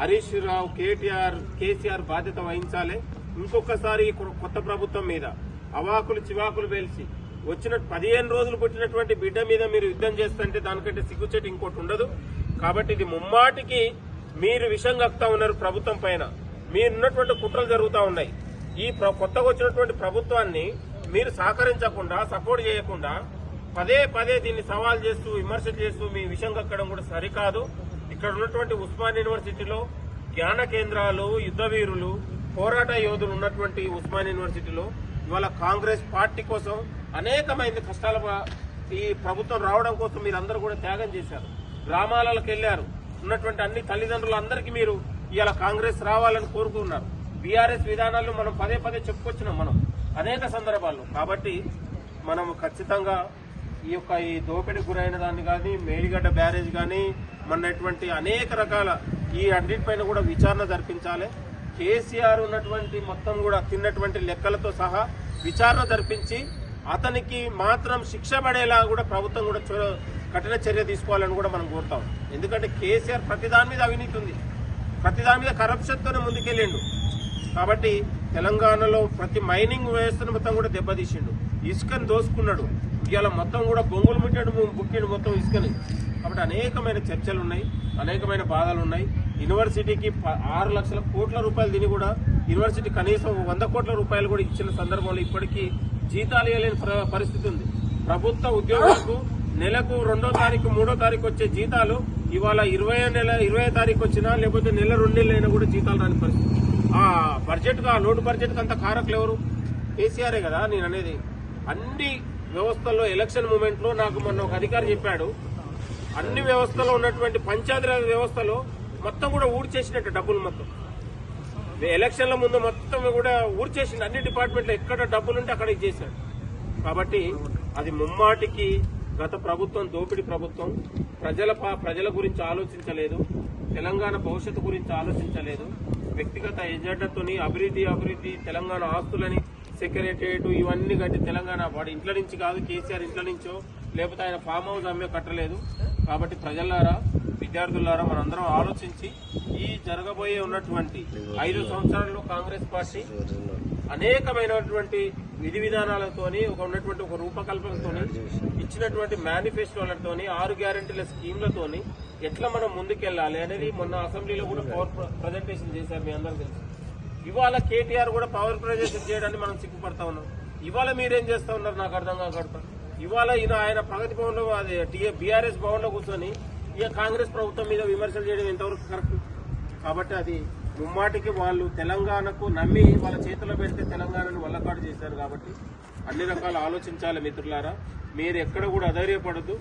హరీష్ రావు కేటీఆర్ కేసీఆర్ బాధ్యత వహించాలి. ఇంకొకసారి కొత్త ప్రభుత్వం మీద అవాకులు చివాకులు పేల్చి వచ్చిన పదిహేను రోజులు పుట్టినటువంటి బిడ్డ మీద మీరు యుద్ధం చేస్తుంటే దానికంటే సిగ్గుచేటు ఇంకోటి ఉండదు. కాబట్టి ఇది ముమ్మాటికి మీరు విషం కక్తా ఉన్నారు ప్రభుత్వం పైన. మీరున్నటువంటి కుట్రలు జరుగుతూ ఉన్నాయి. ఈ ప్ర- కొత్తగా వచ్చినటువంటి ప్రభుత్వాన్ని మీరు సహకరించకుండా సపోర్ట్ చేయకుండా పదే పదే దీన్ని సవాల్ చేస్తూ విమర్శలు చేస్తూ మీ విషయం కక్కడం కూడా సరికాదు. ఇక్కడ ఉన్నటువంటి ఉస్మాన్ యూనివర్సిటీలో జ్ఞాన కేంద్రాలు యుద్ధ వీరులు పోరాట యోధులు ఉన్నటువంటి ఉస్మాన్ యూనివర్సిటీలో ఇవాళ కాంగ్రెస్ పార్టీ కోసం అనేకమైన కష్టాల ఈ ప్రభుత్వం రావడం కోసం మీరు అందరూ కూడా త్యాగం చేశారు. గ్రామాలకు వెళ్ళారు ఉన్నటువంటి అన్ని తల్లిదండ్రులందరికీ మీరు ఇవాళ కాంగ్రెస్ రావాలని కోరుకున్నారు. బీఆర్ఎస్ విధానాలు మనం పదే పదే చెప్పుకొచ్చినాం మనం అనేక సందర్భాల్లో. కాబట్టి మనం ఖచ్చితంగా ఈ యొక్క ఈ దోపిడి గురైన దాన్ని కానీ మేడిగడ్డ బ్యారేజ్ కానీ మొన్నటువంటి అనేక రకాల ఈ అన్నిటిపైన కూడా విచారణ జరిపించాలి. కేసీఆర్ ఉన్నటువంటి మొత్తం కూడా తిన్నటువంటి లెక్కలతో సహా విచారణ జరిపించి అతనికి మాత్రం శిక్ష పడేలా కూడా ప్రభుత్వం కూడా కఠిన చర్య తీసుకోవాలని కూడా మనం కోరుతాం. ఎందుకంటే కేసీఆర్ ప్రతి దాని మీద అవినీతి ఉంది. ప్రతి దాని మీద కరప్షన్తోనే ముందుకెళ్ళిండు. కాబట్టి తెలంగాణలో ప్రతి మైనింగ్ వ్యవస్థను మొత్తం కూడా దెబ్బతీసిండు. ఇసుకని దోసుకున్నాడు. ఇవాళ మొత్తం కూడా బొంగులు ముట్టాడు బుక్కిండు మొత్తం ఇసుకని. కాబట్టి అనేకమైన చర్చలు ఉన్నాయి అనేకమైన బాధలు ఉన్నాయి. యూనివర్సిటీకి ప- ఆరు లక్షల కోట్ల రూపాయలు తిని కూడా యూనివర్సిటీ కనీసం వంద కోట్ల రూపాయలు కూడా ఇచ్చిన సందర్భంలో ఇప్పటికీ జీతాలు ఇవ్వలేని ప్ర- పరిస్థితి ఉంది. ప్రభుత్వ ఉద్యోగులకు నెలకు రెండో తారీఖు మూడో తారీఖు వచ్చే జీతాలు ఇవాళ ఇరవై నెల ఇరవై తారీఖు వచ్చినా లేకపోతే నెల రెండు నెలలు అయినా కూడా జీతాలు రాని పరిస్థితి. ఆ బడ్జెట్ ఆ లోటు బడ్జెట్కి అంత కారకులు ఎవరు? కేసీఆరే కదా నేను అనేది. అన్ని వ్యవస్థల్లో ఎలక్షన్ మూమెంట్లో నాకు మొన్న ఒక అధికారి చెప్పాడు. అన్ని వ్యవస్థలో ఉన్నటువంటి పంచాయతీరాజ్ వ్యవస్థలో మొత్తం కూడా ఊడ్చేసినట్టు డబ్బులు మొత్తం. ఎలక్షన్ల ముందు మొత్తం కూడా ఊడ్చేసింది అన్ని డిపార్ట్మెంట్లో ఎక్కడ డబ్బులు ఉంటే అక్కడ ఇచ్చేసాడు కాబట్టి అది ముమ్మాటికి గత ప్రభుత్వం దోపిడీ ప్రభుత్వం ప్రజల పా- ప్రజల గురించి ఆలోచించలేదు. తెలంగాణ భవిష్యత్తు గురించి ఆలోచించలేదు. వ్యక్తిగత ఎజెండాతోని అభివృద్ధి అభివృద్ధి తెలంగాణ ఆస్తులని సెక్రటరియట్ ఇవన్నీ కట్టి తెలంగాణ వాడి ఇంట్లో నుంచి కాదు కేసీఆర్ ఇంట్లో నుంచో లేకపోతే ఆయన ఫామ్ హౌస్ అమ్మే కట్టలేదు. కాబట్టి ప్రజలారా విద్యార్థులారా మనందరం ఆలోచించి ఈ జరగబోయే ఉన్నటువంటి ఐదు సంవత్సరాల్లో కాంగ్రెస్ పార్టీ అనేకమైనటువంటి విధి విధానాలతోని ఒక ఉన్నటువంటి ఒక రూపకల్పనతోని ఇచ్చినటువంటి మేనిఫెస్టోలతోని ఆరు గ్యారంటీల స్కీమ్లతోని ఎట్లా మనం ముందుకెళ్ళాలి అనేది మొన్న అసెంబ్లీలో కూడా పవర్ ప్రజెంటేషన్ చేశారు మీ అందరూ తెలుసు. ఇవాళ కేటీఆర్ కూడా పవర్ ప్రజెంటేషన్ చేయడానికి మనం సిగ్గుపడతా ఉన్నాం. ఇవాళ మీరేం చేస్తా ఉన్నారు? నాకు అర్థం కాకడతా ఇవాళ ఈయన ఆయన ప్రగతి భవన్లో అది బీఆర్ఎస్ భవన్లో కూర్చొని ఇక కాంగ్రెస్ ప్రభుత్వం మీద విమర్శలు చేయడం ఎంతవరకు కరెక్ట్? కాబట్టి అది ముమ్మాటికి వాళ్ళు తెలంగాణకు నమ్మి వాళ్ళ చేతిలో పెడితే తెలంగాణను వల్లకాడు చేశారు కాబట్టి అన్ని రకాల ఆలోచించాలి మిత్రులారా. మీరు ఎక్కడ కూడా అధైర్యపడద్దు.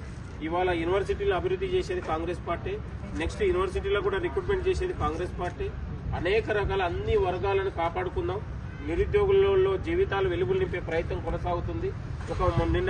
ఇవాళ యూనివర్సిటీలో అభివృద్ధి చేసేది కాంగ్రెస్ పార్టీ నెక్స్ట్ యూనివర్సిటీలో కూడా రిక్రూట్మెంట్ చేసేది కాంగ్రెస్ పార్టీ. అనేక రకాల అన్ని వర్గాలను కాపాడుకుందాం. నిరుద్యోగులలో జీవితాలు వెలుగులు నింపే ప్రయత్నం కొనసాగుతుంది. ఒక నిన్న